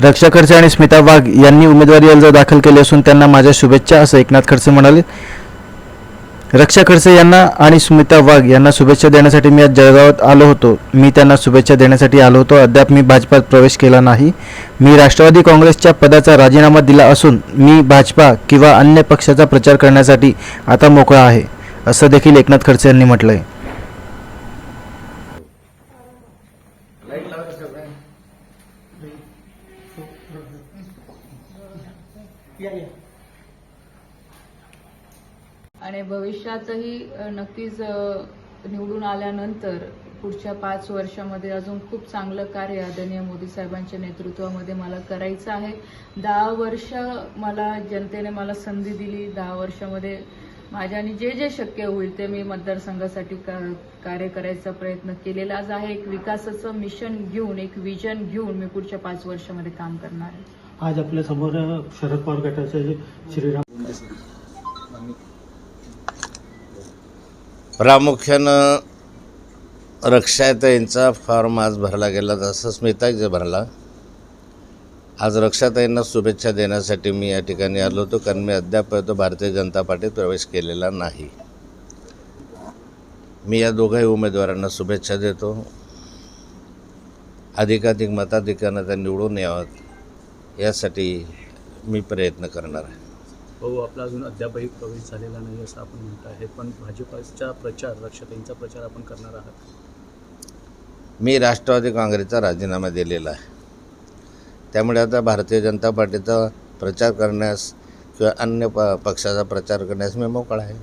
रक्षा खडसे आणि स्मिता वाघ यांनी उमेदवारी अर्ज दाखल केले असून त्यांना माझ्या शुभेच्छा असं एकनाथ खडसे म्हणाले. रक्षा खडसे यांना आणि स्मिता वाघ यांना शुभेच्छा देण्यासाठी मी आज जळगावात आलो होतो. मी त्यांना शुभेच्छा देण्यासाठी आलो होतो. अद्याप मी भाजपात प्रवेश केला नाही. मी राष्ट्रवादी काँग्रेसच्या पदाचा राजीनामा दिला असून मी भाजपा किंवा अन्य पक्षाचा प्रचार करण्यासाठी आता मोकळा आहे असं देखील एकनाथ खडसे यांनी म्हटलं आहे आणि भविष्यातही नक्कीच निवडून आल्यानंतर पुढच्या पाच वर्षामध्ये अजून खूप चांगलं कार्य आदरणीय मोदी साहेबांच्या नेतृत्वामध्ये मला करायचं आहे. दहा वर्ष मला जनतेने मला संधी दिली. दहा वर्षामध्ये माझ्याने जे जे शक्य होईल ते मी मतदारसंघासाठी का- कार्य करायचा प्रयत्न केलेला आज आहे. एक विकासाचं मिशन घेऊन एक विजन घेऊन मी पुढच्या पाच वर्षामध्ये काम करणार आहे. आज आपल्यासमोर शरद पवार गटाचे श्रीराम प्रामुख्यानं रक्षाताईंचा फॉर्म आज भरला गेला तसं स्मिताईचा भरला. आज रक्षाताईंना शुभेच्छा देण्यासाठी मी या ठिकाणी आलो होतो कारण मी अद्याप तो भारतीय जनता पार्टीत प्रवेश केलेला नाही. मी या दोघाही उमेदवारांना शुभेच्छा देतो. अधिकाधिक मताधिकानं त्या निवडून यावं यासाठी मी प्रयत्न करणार आहे. भाऊ आपला अजून अद्यापही प्रवेश झालेला नाही असं आपण म्हणत आहे पण भाजपाचा प्रचार रक्षाताईंचा प्रचार आपण करणार आहात. मी राष्ट्रवादी काँग्रेसचा राजीनामा दिलेला आहे. त्यामुळे आता भारतीय जनता पार्टीचा प्रचार करण्यास किंवा अन्य प पक्षाचा प्रचार करण्यास मी मोकळा आहे.